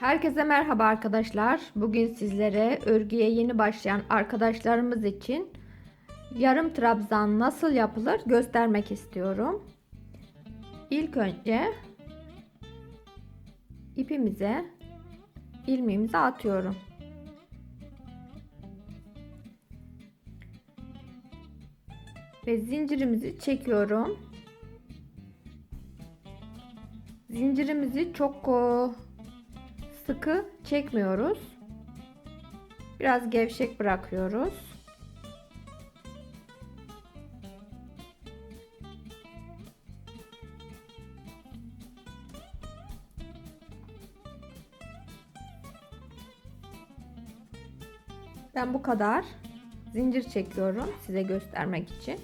Herkese merhaba arkadaşlar. Bugün sizlere örgüye yeni başlayan arkadaşlarımız için yarım trabzan nasıl yapılır göstermek istiyorum. İlk önce ipimize ilmeğimizi atıyorum. Ve zincirimizi çekiyorum. Zincirimizi çok sıkı çekmiyoruz. Biraz gevşek bırakıyoruz. Ben bu kadar zincir çekiyorum size göstermek için.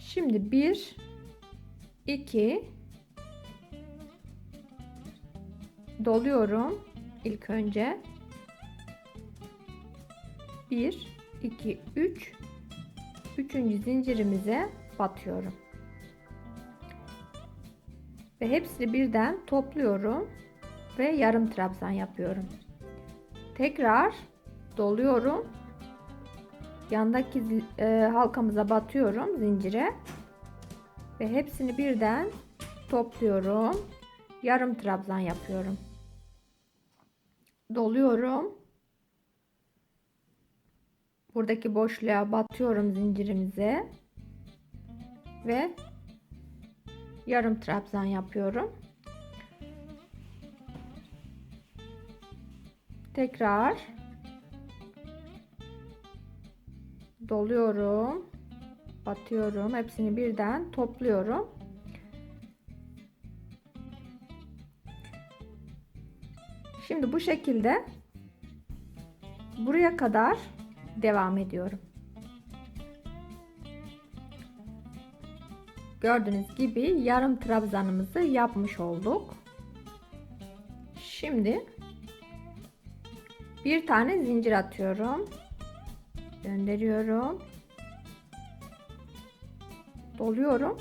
Şimdi 1 2 doluyorum ilk önce. 1 2 3 üçüncü zincirimize batıyorum. Ve hepsini birden topluyorum ve yarım trabzan yapıyorum. Tekrar doluyorum. Yandaki e, halkamıza batıyorum zincire. Ve hepsini birden topluyorum. Yarım trabzan yapıyorum doluyorum. Buradaki boşluğa batıyorum zincirimize. Ve yarım trabzan yapıyorum. Tekrar doluyorum. Batıyorum. Hepsini birden topluyorum. Şimdi bu şekilde buraya kadar devam ediyorum. Gördüğünüz gibi yarım trabzanımızı yapmış olduk. Şimdi bir tane zincir atıyorum. Gönderiyorum. Doluyorum.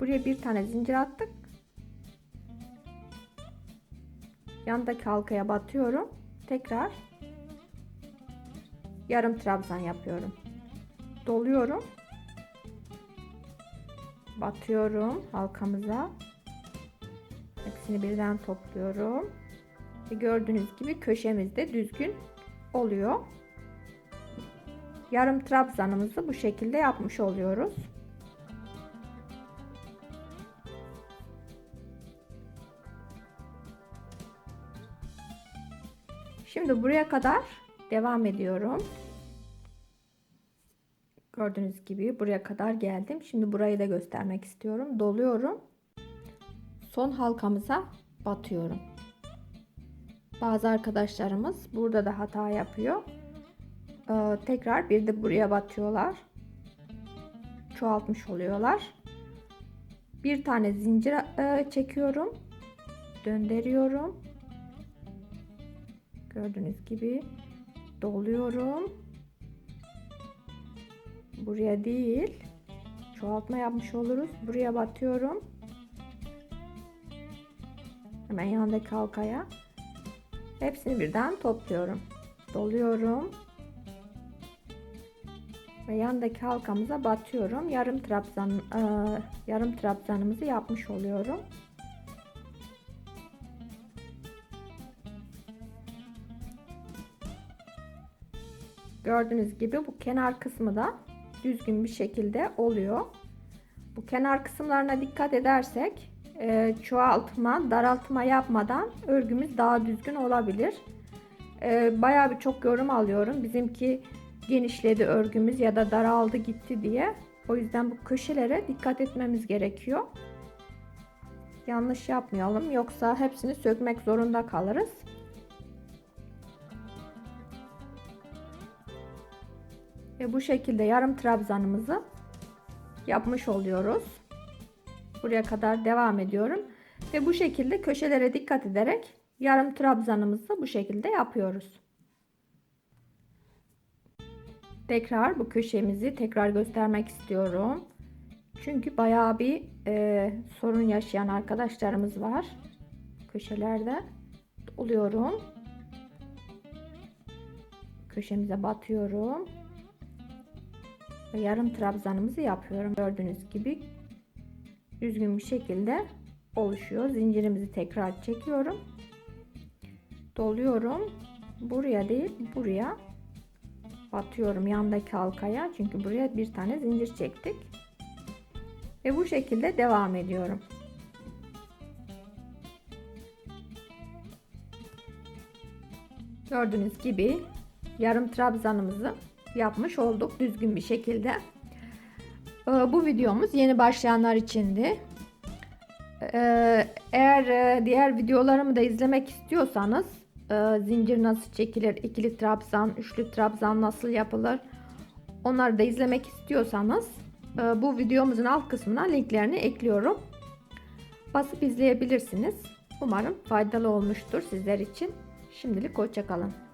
Buraya bir tane zincir attık. Yandaki halkaya batıyorum. Tekrar yarım trabzan yapıyorum. Doluyorum. Batıyorum halkamıza. Hepsini birden topluyorum. Ve gördüğünüz gibi köşemizde düzgün oluyor. Yarım trabzanımızı bu şekilde yapmış oluyoruz. Şimdi buraya kadar devam ediyorum. Gördüğünüz gibi buraya kadar geldim. Şimdi burayı da göstermek istiyorum. Doluyorum. Son halkamıza batıyorum. Bazı arkadaşlarımız burada da hata yapıyor. Ee, tekrar bir de buraya batıyorlar. Çoğaltmış oluyorlar. Bir tane zincir e, çekiyorum. Döndürüyorum Gördüğünüz gibi doluyorum. Buraya değil. Çoğaltma yapmış oluruz. Buraya batıyorum. Hemen yanındaki halkaya. Hepsini birden topluyorum. Doluyorum. Ve yandaki halkamıza batıyorum. Yarım trabzan yarım trabzanımızı yapmış oluyorum. Gördüğünüz gibi bu kenar kısmı da düzgün bir şekilde oluyor. Bu kenar kısımlarına dikkat edersek e, çoğaltma, daraltma yapmadan örgümüz daha düzgün olabilir. E, bayağı bir çok yorum alıyorum. Bizimki genişledi örgümüz ya da daraldı gitti diye. O yüzden bu köşelere dikkat etmemiz gerekiyor. Yanlış yapmayalım yoksa hepsini sökmek zorunda kalırız. Ve bu şekilde yarım trabzanımızı yapmış oluyoruz. Buraya kadar devam ediyorum. Ve bu şekilde köşelere dikkat ederek yarım trabzanımızı bu şekilde yapıyoruz. Tekrar bu köşemizi tekrar göstermek istiyorum. Çünkü bayağı bir e, sorun yaşayan arkadaşlarımız var. Köşelerde oluyorum. Köşemize batıyorum. Ve yarım trabzanımızı yapıyorum. Gördüğünüz gibi düzgün bir şekilde oluşuyor. Zincirimizi tekrar çekiyorum. Doluyorum. Buraya değil buraya batıyorum yandaki halkaya. Çünkü buraya bir tane zincir çektik. Ve bu şekilde devam ediyorum. Gördüğünüz gibi yarım trabzanımızı yapmış olduk düzgün bir şekilde. Ee, Bu videomuz yeni başlayanlar içindi. Ee, Eğer e, diğer videolarımı da izlemek istiyorsanız e, zincir nasıl çekilir, ikili trabzan, üçlü trabzan nasıl yapılır onları da izlemek istiyorsanız e, bu videomuzun alt kısmına linklerini ekliyorum. Basıp izleyebilirsiniz. Umarım faydalı olmuştur sizler için. Şimdilik hoşçakalın.